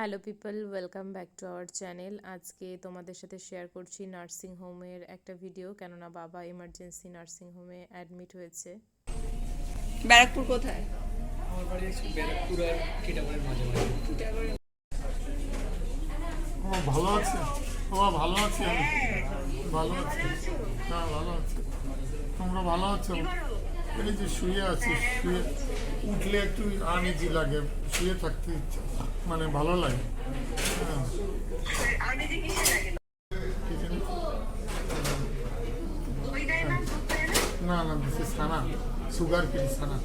Hello people welcome back to our channel আজকে তোমাদের সাথে শেয়ার করছি নার্সিং হোমের একটা ভিডিও কেননা বাবা এমার্জেন্সি নার্সিং হোমে অ্যাডমিট হয়েছে। ব্যারাকপুর কোথায়? আমার বাড়ি ব্যারাকপুর আর কেটাগড়ের মাঝামাঝি। ও ভালো আছে? ও ভালো আছে ভালো আছে। হ্যাঁ ভালো আছে। তোমরা ভালো আছো? এই যে শুয়ে আছি শুয়ে। উঠলে একটু আনইজি লাগে শুয়ে থাকতে ইচ্ছা মানে ভালো লাগে। না না this Sana. Sugar free, Sana.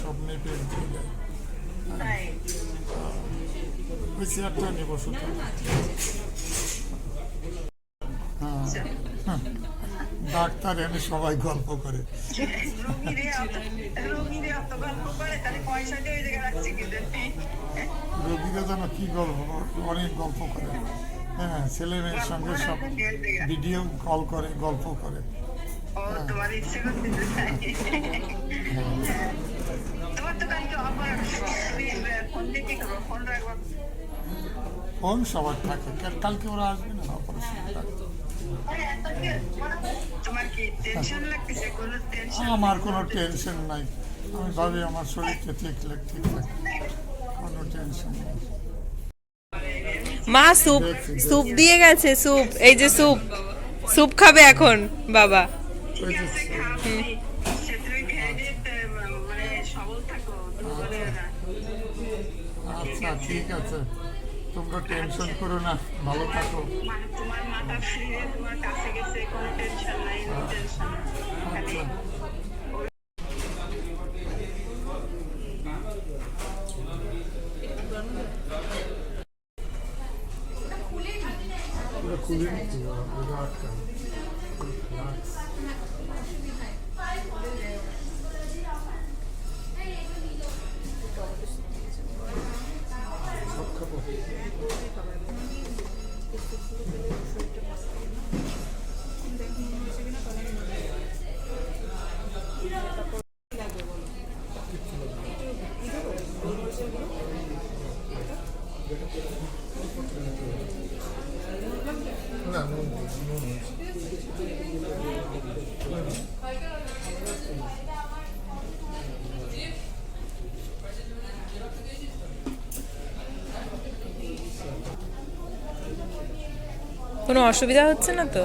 সব মেপে উঠে ওই চেয়ারটা নেব শুধু হ্যাঁ। ডাক্তার এনে সবাই গল্প করে। রোগীরা যেন কি গল্প অনেক গল্প করে। হ্যাঁ ছেলে মেয়ের সঙ্গে সব ভিডিও কল করে গল্প করে। ফোন রাখব। ফোন সবার থাকে। কালকে ওরা আসবে না অপারেশন। তোমার কি টেনশন লাগতেছে? কোনো টেনশন আমার কোনো টেনশন নাই। আমি ভাবি আমার শরীরটা ঠিক লাগ- ঠিক থাকে কোনো টেনশন নেই। মা স্যুপ স্যুপ দিয়ে গেছে স্যুপ এই যে স্যুপ স্যুপ খাবে এখন বাবা। মানে সবল থাকো দুর্বল না আচ্ছা ঠিক আছে। তোমরা টেনশন করো না, ভালো থাকো। মানে তোমার মাথা ফ্রি তোমার কাছে গেছে কোনো টেনশন নাই টেনশন খালি খুলে নিচ্ছি ওটা আটকা সব খাব না নুন দিই, নুন হয়েছে। কোনো অসুবিধা হচ্ছে না তো?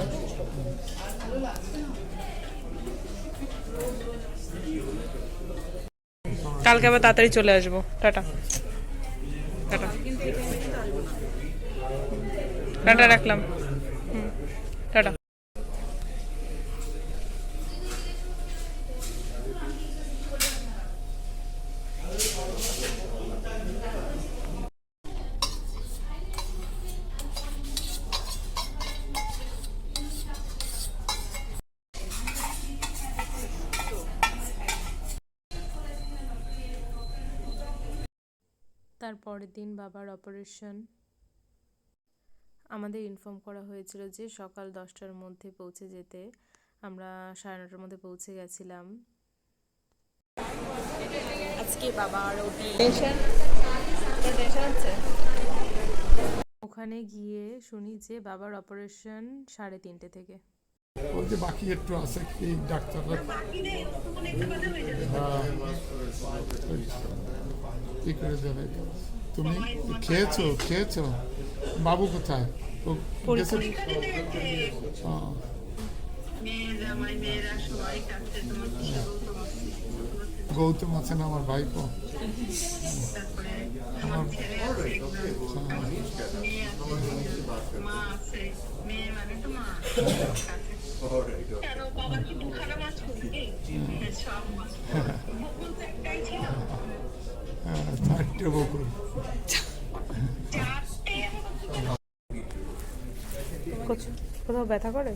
কালকে আবার তাড়াতাড়ি চলে আসব। টাটা। টাটা। টাটা, রাখলাম। টাটা তার পরের দিন বাবার অপারেশন আমাদের ইনফর্ম করা হয়েছিল যে সকাল দশটার মধ্যে পৌঁছে যেতে। আমরা সাড়ে নটার মধ্যে পৌঁছে গেছিলাম। আজকে বাবার ওখানে গিয়ে শুনি যে বাবার অপারেশন সাড়ে তিনটে থেকে। ওই যে বাকি একটু আছে কি ডাক্তাররা? হ্যাঁ কি করে দেবে তুমি? খেয়েছো খেয়েছো? বাবু কোথায়? হ্যাঁ, গৌতম আছেন আমার ভাইপো? আছে আছে কেন বাবা কি দুখানা মাছ করবে সব মাছ। বকুল তো একটাই ছিল। হ্যাঁ, চারটে কোথাও ব্যথা করে?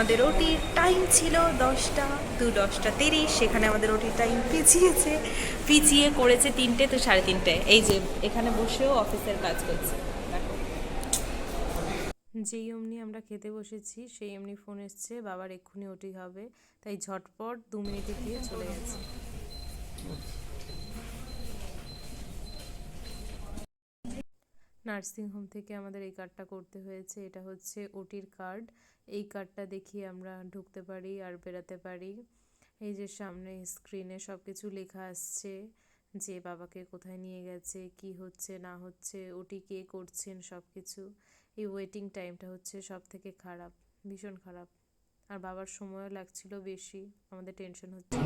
আমাদের ওটির টাইম ছিল দশটা, দু দশটা তিরিশ, সেখানে আমাদের ওটির টাইম পিছিয়েছে পিছিয়ে করেছে তিনটে, তো সাড়ে তিনটে। এই যে, এখানে বসেও অফিসের কাজ করছে। যেই অমনি আমরা খেতে বসেছি, সেই এমনি ফোন এসছে, বাবার এক্ষুনি ওটি হবে। তাই ঝটপট দু মিনিটে গিয়ে চলে গেছে। নার্সিং হোম থেকে আমাদের এই কার্ডটা করতে হয়েছে। এটা হচ্ছে ওটির কার্ড। এই কার্ডটা দেখিয়ে আমরা ঢুকতে পারি আর বেরাতে পারি। এই যে সামনে স্ক্রিনে সব কিছু লেখা আসছে যে বাবাকে কোথায় নিয়ে গেছে, কি হচ্ছে, না হচ্ছে, ওটি কে করছেন সব কিছু এই ওয়েটিং টাইমটা হচ্ছে সব থেকে খারাপ, ভীষণ খারাপ। আর বাবার সময়ও লাগছিল বেশি, আমাদের টেনশন হচ্ছে।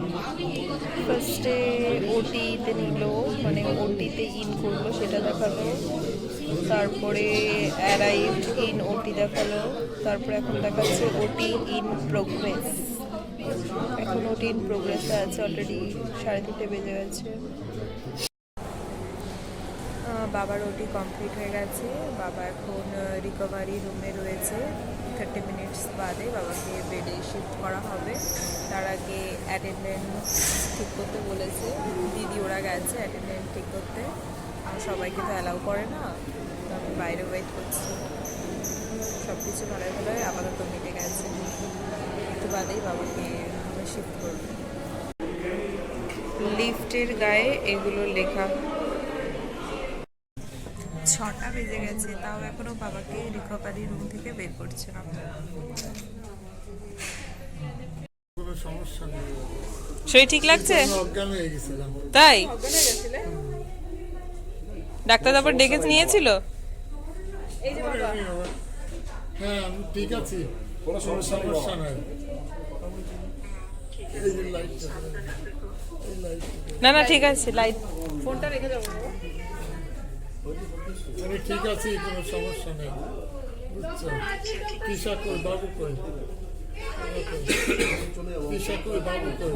ফার্স্টে ওটিতে নিল মানে ওটিতে ইন করল সেটা দেখাল, তারপরে অ্যারাইভ ইন ওটি দেখাল, তারপরে এখন দেখাচ্ছে ওটি ইন প্রোগ্রেস এখন ওটি ইন প্রোগ্রেসে আছে অলরেডি সাড়ে তিনটে বেজে গেছে। বাবার ওটি কমপ্লিট হয়ে গেছে। বাবা এখন রিকভারি রুমে রয়েছে। থার্টি মিনিটস বাদে বাবাকে বেডে শিফট করা হবে। তার আগে অ্যাটেন্ডেন্স ঠিক করতে বলেছে। দিদি ওরা গেছে অ্যাটেন্ডেন্ট ঠিক করতে। আর সবাইকে তো অ্যালাউ করে না। তো আমি বাইরে ওয়েট করছি। সব কিছু ভালো ভালো আপাতত মিটে গেছে। একটু বাদেই বাবাকে শিফট করবে। লিফটের গায়ে এগুলো লেখা বেজে গেছে তাও এখনও বাবাকে রিকভারি রুম থেকে বের করছে না। কোনো সমস্যা নেই। শরীর ঠিক লাগছে? হয়ে তাই? ডাক্তার তারপর ডেকে নিয়েছিল? হ্যাঁ আমি ঠিক আছি। কোনো সমস্যা নাই না না ঠিক আছে লাইট ফোনটা রেখে যাব আমি ঠিক আছি কোনো সমস্যা নেই। বুঝছ? কই বাবু কই? বাবু কই?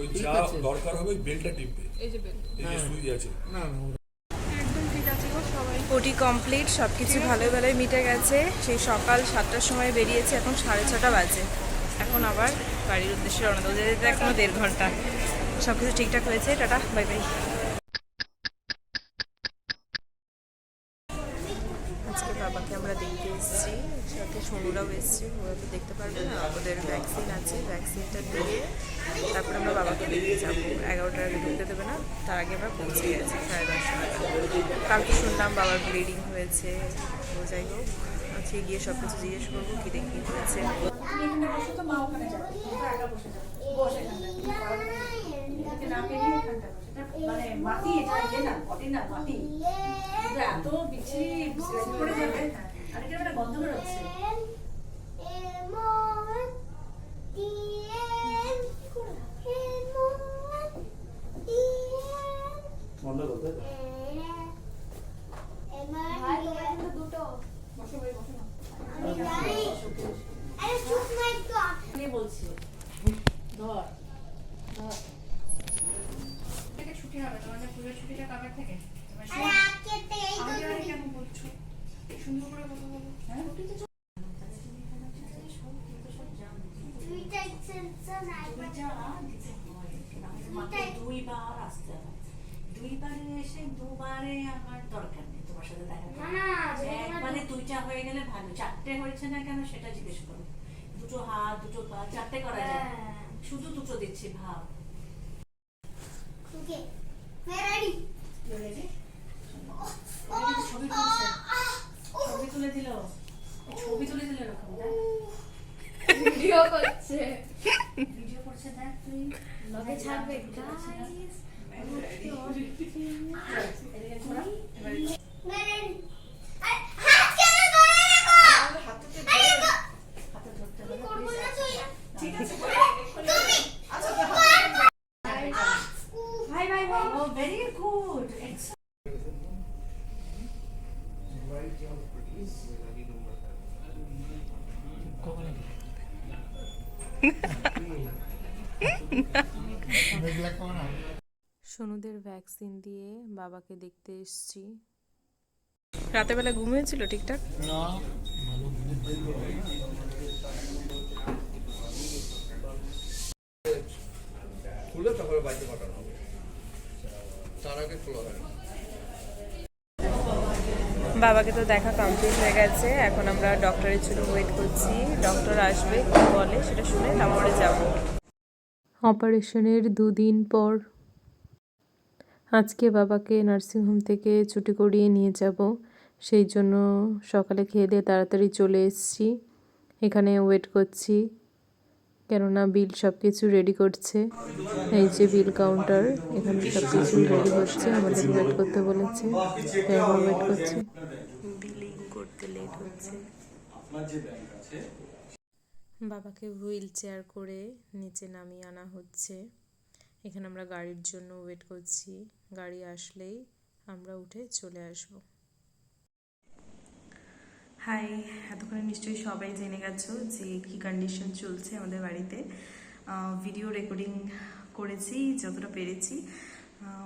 ওই যা দরকার হবে ওই বেলটা টিপবে। এই যে বেল। এই যে সুই আছে। না না ওটি কমপ্লিট সব কিছু ভালো ভালোই মিটে গেছে। সেই সকাল সাতটার সময় বেরিয়েছে, এখন সাড়ে ছটা বাজে। এখন আবার বাড়ির উদ্দেশ্যে রওনা দেবো। যেতে এখনও দেড় ঘণ্টা। সব কিছু ঠিকঠাক হয়েছে? Tata, bye bye. আজকে বাবাকে আমরা দেখতে এসেছি। সাথে সোনুরাও এসেছি। ওরা তো দেখতে পারবে না, ওদের ভ্যাকসিন আছে। ভ্যাকসিনটা দিয়ে তারপরে আমরা বাবাকে দেখতে যাব। এগারোটার ঢুকতে তার আগে আমরা পৌঁছে গেছি সাড়ে দশটা কালকে শুনলাম বাবার ব্লিডিং হয়েছে। তো যাই হোক, আজকে গিয়ে সব কিছু জিজ্ঞেস করব, কী দেখি হয়েছে। মাটি এত বিচ্ছিরি করে যাবে। আর এটা একটা গন্ধ বেরোচ্ছে কে বলছে ধর ধর থেকে ছুটি হবে তোমাদের পুজোর ছুটিটা কবে থেকে? তোমার আমাকে আরে কেন বলছো সুন্দর করে কথা বলো। হ্যাঁ? দুইবার আসতে হয়। দুইবারে এসে দুবারে আমার দরকার নেই তোমার সাথে দেখা একবারে দুইটা হয়ে গেলে ভালো। চারটে হয়েছে না কেন সেটা জিজ্ঞেস করো। দুটো হাত দুটো পা চারটে করা যায়। শুধু দুটো দিচ্ছি ভাব। Ready? ছবি তুলে দিল ছবি তুলে দিল এরকম ভিডিও করছে ভিডিও করছে দেখ তুই লগে ছাড়বে এদিকে ঘোরা এবারে হাতে ধরতে হবে please। ঠিক আছে দেখলে কেমন হয়? সোনুদের ভ্যাকসিন দিয়ে বাবাকে দেখতে এসছি। রাতের বেলা ঘুম হয়েছিল ঠিকঠাক? না খুলে তারপরে বাড়িতে পাঠানো হবে। তার আগে খোলা হয় না। বাবাকে তো দেখা কমপ্লিট হয়ে গেছে। এখন আমরা ডক্টরের জন্য ওয়েট করছি। ডক্টর আসবে কি বলে সেটা শুনে তারপরে যাব। অপারেশনের দুদিন পর আজকে বাবাকে নার্সিংহোম থেকে ছুটি করিয়ে নিয়ে যাব। সেই জন্য সকালে খেয়ে দিয়ে তাড়াতাড়ি চলে এসেছি। এখানে ওয়েট করছি। কেননা বিল সব কিছু রেডি করছে। এই যে বিল কাউন্টার এখানে সব কিছু রেডি হচ্ছে, আমাদের ওয়েট করতে বলেছে, তাই ওয়েট করছি। বিলিং করতে লেট হচ্ছে। বাবাকে হুইল চেয়ার করে নিচে নামিয়ে আনা হচ্ছে। এখানে আমরা গাড়ির জন্য ওয়েট করছি। গাড়ি আসলেই আমরা উঠে চলে আসব। হাই, এতক্ষণে নিশ্চয়ই সবাই জেনে গেছো যে কি কন্ডিশন চলছে আমাদের বাড়িতে। ভিডিও রেকর্ডিং করেছি, যতটা পেরেছি।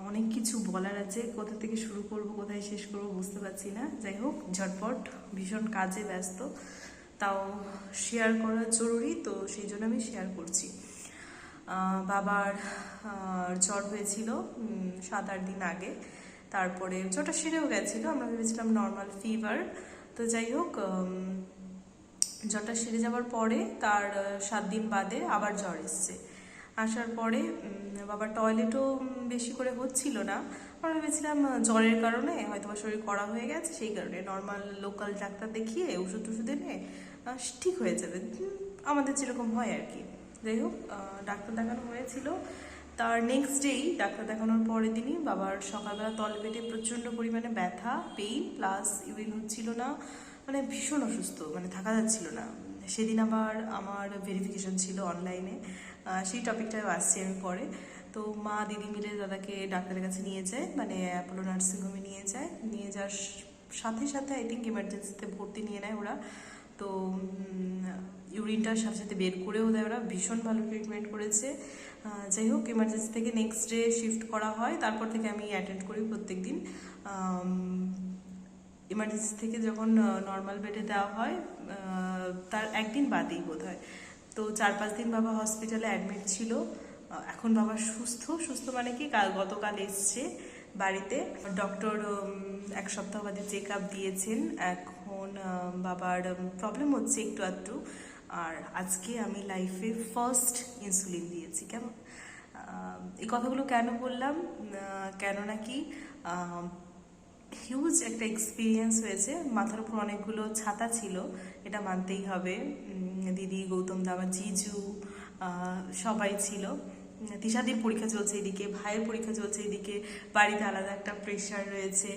অনেক কিছু বলার আছে, কোথা থেকে শুরু করব, কোথায় শেষ করব বুঝতে পারছি না। যাই হোক, ঝটপট, ভীষণ কাজে ব্যস্ত। তাও শেয়ার করা জরুরি, তো সেই জন্য আমি শেয়ার করছি। বাবার জ্বর হয়েছিল সাত আট দিন আগে। তারপরে জ্বরটা সেরেও গেছিল, আমরা ভেবেছিলাম নর্মাল ফিভার তো যাই হোক জ্বরটা সেরে যাওয়ার পরে তার সাত দিন বাদে আবার জ্বর এসছে। আসার পরে বাবার টয়লেটও বেশি করে হচ্ছিল না। আমরা ভেবেছিলাম জ্বরের কারণে হয়তো বা শরীর কড়া হয়ে গেছে, সেই কারণে নর্মাল লোকাল ডাক্তার দেখিয়ে ওষুধ টষুধ এনে ঠিক হয়ে যাবে। আমাদের যেরকম হয় আর কি। যাই হোক ডাক্তার দেখানো হয়েছিল। তার নেক্সট ডেই ডাক্তার দেখানোর পরের দিনই বাবার সকালবেলা তল পেটে প্রচণ্ড পরিমাণে ব্যথা পেইন প্লাস ইউরিন হচ্ছিল না। মানে ভীষণ অসুস্থ মানে থাকা যাচ্ছিল না। সেদিন আবার আমার ভেরিফিকেশন ছিল অনলাইনে সেই টপিকটাও আসছি আমি পরে। তো মা দিদি মিলে দাদাকে ডাক্তারের কাছে নিয়ে যায় মানে অ্যাপোলো নার্সিংহোমে নিয়ে যায়। নিয়ে যাওয়ার সাথে সাথে আই থিঙ্ক ইমার্জেন্সিতে ভর্তি নিয়ে নেয় ওরা। তো ইউরিনটার সাথে সাথে বের করেও দেয়। ওরা ভীষণ ভালো ট্রিটমেন্ট করেছে। যাই হোক ইমার্জেন্সি থেকে নেক্সট ডে শিফট করা হয়। তারপর থেকে আমি অ্যাটেন্ড করি প্রত্যেক দিন ইমার্জেন্সি থেকে যখন নর্মাল বেডে দেওয়া হয় তার একদিন বাদেই বোধ হয় তো চার পাঁচ দিন বাবা হসপিটালে অ্যাডমিট ছিল। এখন বাবা সুস্থ। সুস্থ মানে কি? কাল গতকাল এসছে। বাড়িতে। ডক্টর এক সপ্তাহ বাদে চেক আপ দিয়েছেন। এখন বাবার প্রবলেম হচ্ছে একটু আধটু। আর আজকে আমি লাইফে ফার্স্ট ইনসুলিন দিয়েছি, কেমন? এই কথাগুলো কেন বললাম? কেন নাকি হিউজ একটা এক্সপিরিয়েন্স হয়েছে। মাথার উপর অনেকগুলো ছাতা ছিল, এটা মানতেই হবে। দিদি, গৌতম দা, আমার জিজু সবাই ছিল। তিশাদির পরীক্ষা চলছে এদিকে, ভাইয়ের পরীক্ষা চলছে এদিকে, বাড়িতে আলাদা একটা প্রেশার রয়েছে।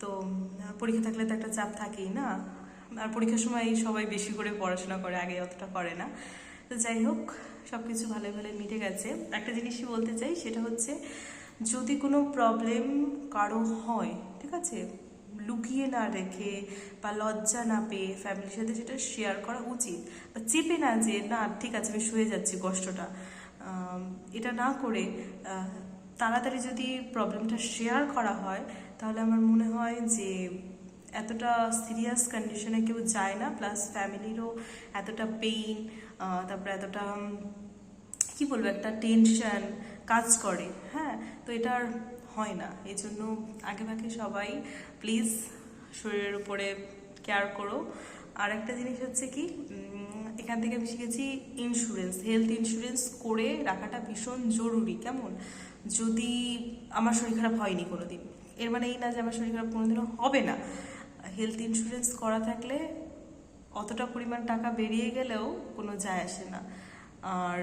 তো পরীক্ষা থাকলে তো একটা চাপ থাকেই না? আর পরীক্ষার সময় সবাই বেশি করে পড়াশোনা করে, আগে অতটা করে না। তো যাই হোক সব কিছু ভালো ভালো মিটে গেছে। একটা জিনিসই বলতে চাই, সেটা হচ্ছে যদি কোনো প্রবলেম কারও হয়, ঠিক আছে? লুকিয়ে না রেখে বা লজ্জা না পেয়ে ফ্যামিলির সাথে সেটা শেয়ার করা উচিত। বা চেপে না যে, না, ঠিক আছে, আমি শুয়ে যাচ্ছি কষ্টটা। এটা না করে তাড়াতাড়ি যদি প্রবলেমটা শেয়ার করা হয়, তাহলে আমার মনে হয় যে এতটা সিরিয়াস কন্ডিশনে কেউ যায় না প্লাস ফ্যামিলিরও এতটা পেইন তারপরে এতটা কি বলব, একটা টেনশন কাজ করে হ্যাঁ? তো এটা আর হয় না। এই জন্য আগে ভাগে সবাই প্লিজ শরীরের উপরে কেয়ার করো। আর একটা জিনিস হচ্ছে কি এখান থেকে আমি শিখেছি ইন্স্যুরেন্স হেলথ ইন্স্যুরেন্স করে রাখাটা ভীষণ জরুরি, কেমন? যদি আমার শরীর খারাপ হয়নি কোনো দিন এর মানে এই না যে আমার শরীর খারাপ কোনোদিনও হবে না। হেলথ ইন্স্যুরেন্স করা থাকলে অতটা পরিমাণ টাকা বেরিয়ে গেলেও কোনো যায় আসে না। আর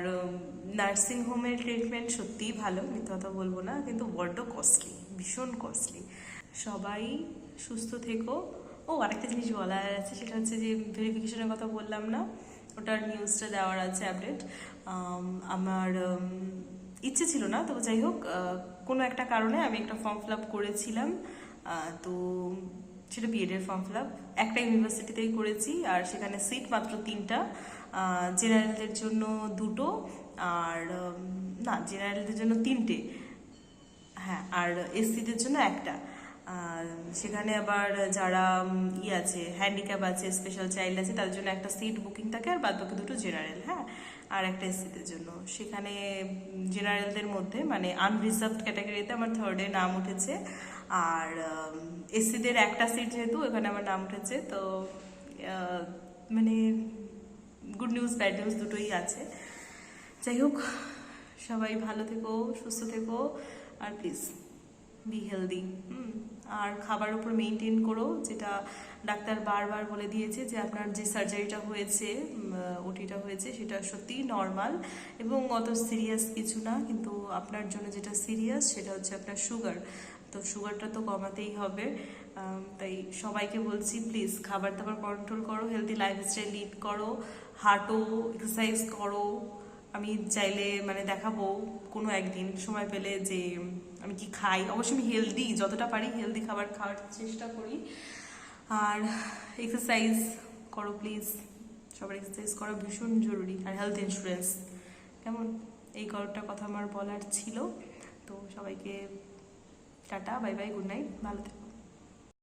নার্সিং হোমের ট্রিটমেন্ট সত্যিই ভালো, মিথ্যা কথা বলব না, কিন্তু বড্ড কস্টলি ভীষণ কস্টলি সবাই সুস্থ থেকো। ও, আরেকটা জিনিস বলার আছে, সেটা হচ্ছে যে ভেরিফিকেশনের কথা বললাম না? ওটার নিউজটা দেওয়ার আছে আপডেট আমার ইচ্ছে ছিল না, তবে যাই হোক কোনো একটা কারণে আমি একটা ফর্ম ফিল আপ করেছিলাম। তো সেটা বিএডের ফর্ম ফিল আপ একটা ইউনিভার্সিটিতেই করেছি, আর সেখানে সিট মাত্র তিনটা। জেনারেলদের জন্য দুটো, আর না জেনারেলদের জন্য তিনটে। হ্যাঁ আর এসসিদের জন্য একটা। সেখানে আবার যারা ই আছে হ্যান্ডিক্যাপ আছে স্পেশাল চাইল্ড আছে, তাদের জন্য একটা সিট বুকিং থাকে আর বাদ বাকি দুটো জেনারেল হ্যাঁ? আর একটা এসসিদের জন্য। সেখানে জেনারেলদের মধ্যে মানে আনরিজার্ভড ক্যাটাগরিতে আমার থার্ডে নাম উঠেছে। আর এসসিদের একটা সিট যেহেতু এখানে আমার নাম উঠেছে। তো মানে গুড নিউজ ব্যাড নিউজ দুটোই আছে। যাই হোক, সবাই ভালো থেকো, সুস্থ থেকো, আর প্লিজ বি হেলদি আর খাবার উপর মেনটেন করো, যেটা ডাক্তার বারবার বলে দিয়েছে যে আপনার যে সার্জারিটা হয়েছে ওটিটা হয়েছে, সেটা সত্যিই নর্মাল এবং অত সিরিয়াস কিছু না, কিন্তু আপনার জন্য যেটা সিরিয়াস সেটা হচ্ছে আপনার সুগার তো সুগারটা তো কমাতেই হবে। তাই সবাইকে বলছি প্লিজ খাবার দাবার কন্ট্রোল করো হেলদি লাইফস্টাইল লিড করো, হাঁটো এক্সারসাইজ করো। আমি চাইলে মানে দেখাবো কোনো একদিন সময় পেলে যে আমি কি খাই? অবশ্যই আমি হেলদি যতটা পারি হেলদি খাবার খাওয়ার চেষ্টা করি। আর এক্সারসাইজ করো প্লিজ সবার এক্সারসাইজ করা ভীষণ জরুরি। আর হেলথ ইন্স্যুরেন্স কেমন? এই কয়েকটা কথা আমার বলার ছিল। তো সবাইকে tata bye bye good night ভালো থেকো।